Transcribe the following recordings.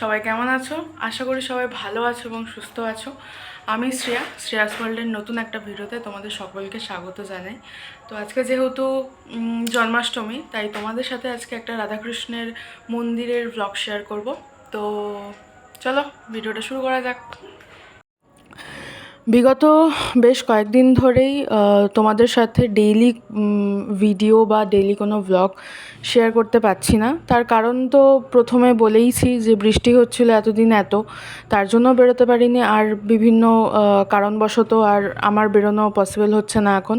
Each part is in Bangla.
সবাই কেমন আছো? আশা করি সবাই ভালো আছো এবং সুস্থ আছো। আমি শ্রেয়া, শ্রেয়াস ওয়ার্ল্ডের নতুন একটা ভিডিওতে তোমাদের সকলকে স্বাগত জানাই। তো আজকে যেহেতু জন্মাষ্টমী, তাই তোমাদের সাথে আজকে একটা রাধাকৃষ্ণের মন্দিরের ব্লগ শেয়ার করব। তো চলো, ভিডিওটা শুরু করা যাক। বিগত বেশ কয়েকদিন ধরেই তোমাদের সাথে ডেইলি ভিডিও বা ডেইলি কোনো ব্লগ শেয়ার করতে পারছি না। তার কারণ তো প্রথমে বলেইছি যে বৃষ্টি হচ্ছিল এতদিন এত, তার জন্য বেরোতে পারিনি। আর বিভিন্ন কারণবশত আর আমার বেরোনো পসিবল হচ্ছে না এখন।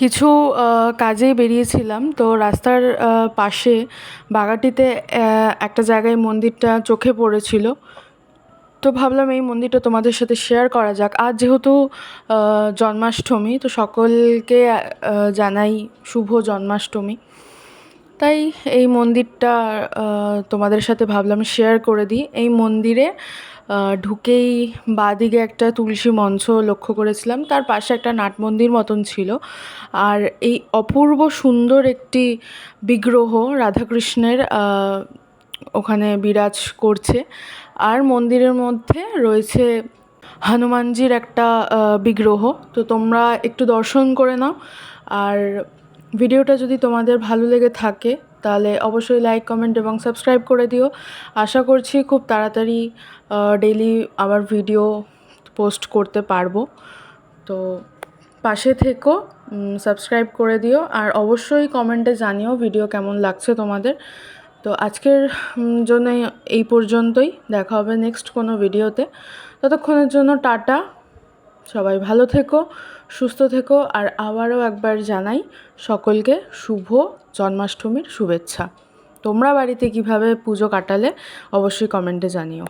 কিছু কাজে বেরিয়েছিলাম। তো রাস্তার পাশে বাগাটিতে একটা জায়গায় মন্দিরটা চোখে পড়েছিল। তো ভাবলাম এই মন্দিরটা তোমাদের সাথে শেয়ার করা যাক। আজ যেহেতু জন্মাষ্টমী, তো সকলকে জানাই শুভ জন্মাষ্টমী। তাই এই মন্দিরটা তোমাদের সাথে ভাবলাম শেয়ার করে দিই। এই মন্দিরে ঢুকেই বাদিকে একটা তুলসী মঞ্চ লক্ষ্য করেছিলাম। তার পাশে একটা নাট মন্দির মতন ছিল। আর এই অপূর্ব সুন্দর একটি বিগ্রহ রাধাকৃষ্ণের ওখানে বিরাজ করছে। আর মন্দিরের মধ্যে রয়েছে হনুমানজির একটা বিগ্রহ। তো তোমরা একটু দর্শন করে নাও। আর ভিডিওটা যদি তোমাদের ভালো লেগে থাকে, তাহলে অবশ্যই লাইক কমেন্ট এবং সাবস্ক্রাইব করে দিও। আশা করছি খুব তাড়াতাড়ি ডেইলি আবার ভিডিও পোস্ট করতে পারব। তো পাশে থেকো সাবস্ক্রাইব করে দিও। আর অবশ্যই কমেন্টে জানিও ভিডিও কেমন লাগছে তোমাদের। তো আজকের জন্য এই পর্যন্তই। দেখা হবে নেক্সট কোনো ভিডিওতে। ততক্ষণের জন্য টাটা। সবাই ভালো থেকো, সুস্থ থেকো, আর আবারও একবার জানাই সকলকে শুভ জন্মাষ্টমীর শুভেচ্ছা। তোমরা বাড়িতে কীভাবে পুজো কাটালে, অবশ্যই কমেন্টে জানিও।